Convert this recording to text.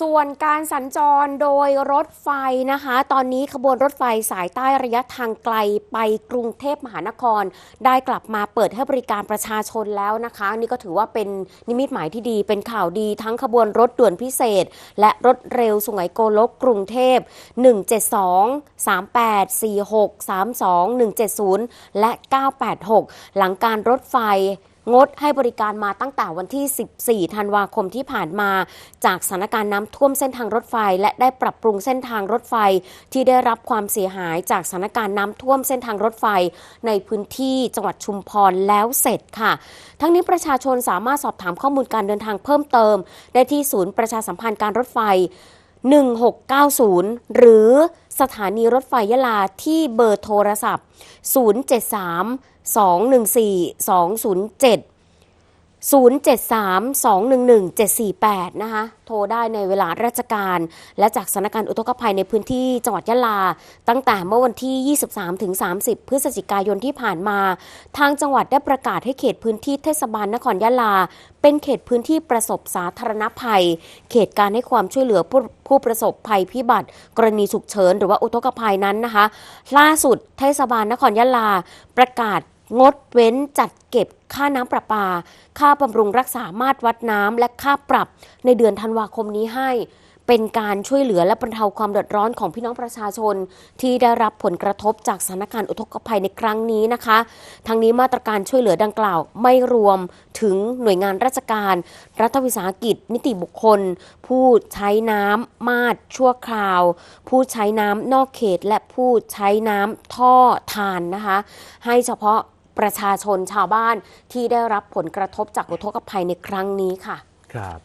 ส่วนการสัญจรโดยรถไฟนะคะ ตอนนี้ขบวนรถไฟสายใต้ระยะทางไกลไปกรุงเทพมหานคร ได้กลับมาเปิดให้บริการประชาชนแล้วนะคะ นี่ก็ถือว่าเป็นนิมิตหมายที่ดี เป็นข่าวดีทั้งขบวนรถด่วนพิเศษ และรถเร็วสุไหงโกลกกรุงเทพ 172 38 46 32 170 และ 986 หลังการรถไฟ งดให้บริการมาตั้งแต่วันที่ 14 ธันวาคมที่ผ่านมา จากสถานการณ์น้ำท่วมเส้นทางรถไฟ และได้ปรับปรุงเส้นทางรถไฟ ที่ได้รับความเสียหายจากสถานการณ์น้ำท่วมเส้นทางรถไฟ ในพื้นที่จังหวัดชุมพรแล้วเสร็จค่ะ ทั้งนี้ประชาชนสามารถสอบถามข้อมูลการเดินทางเพิ่มเติม ได้ที่ศูนย์ประชาสัมพันธ์การรถไฟ 1690 หรือสถานีรถไฟยะลาที่เบอร์โทรศัพท์ 073 214 207 073-211-748 นะคะ โทรได้ในเวลาราชการ และจากสถานการณ์อุทกภัยในพื้นที่จังหวัดยะลา ตั้งแต่เมื่อวันที่ 23-30 พฤศจิกายนที่ผ่านมา ทางจังหวัดได้ประกาศให้เขตพื้นที่เทศบาลนครยะลา เป็นเขตพื้นที่ประสบสาธารณภัย เขตการให้ความช่วยเหลือผู้ผู้ประสบภัยพิบัติ กรณีฉุกเฉินหรือว่าอุทกภัยนั้นนะคะ ล่าสุดเทศบาลนครยะลาประกาศ งดเว้นจัดเก็บค่าน้ำประปา ค่าบำรุงรักษามาตรวัดน้ำและค่าปรับในเดือนธันวาคมนี้ให้ เป็นการช่วยเหลือและบรรเทาความเดือดร้อนของพี่น้องประชาชน ที่ได้รับผลกระทบจากสถานการณ์อุทกภัยในครั้งนี้นะคะ ทั้งนี้มาตรการช่วยเหลือดังกล่าวไม่รวมถึงหน่วยงานราชการ รัฐวิสาหกิจ นิติบุคคล ผู้ใช้น้ำมาดชั่วคราว ผู้ใช้น้ำนอกเขต และผู้ใช้น้ำท่อทานนะคะ ให้เฉพาะ ประชาชนชาวบ้านที่ได้รับผลกระทบจากอุทกภัยในครั้งนี้ค่ะ ครับ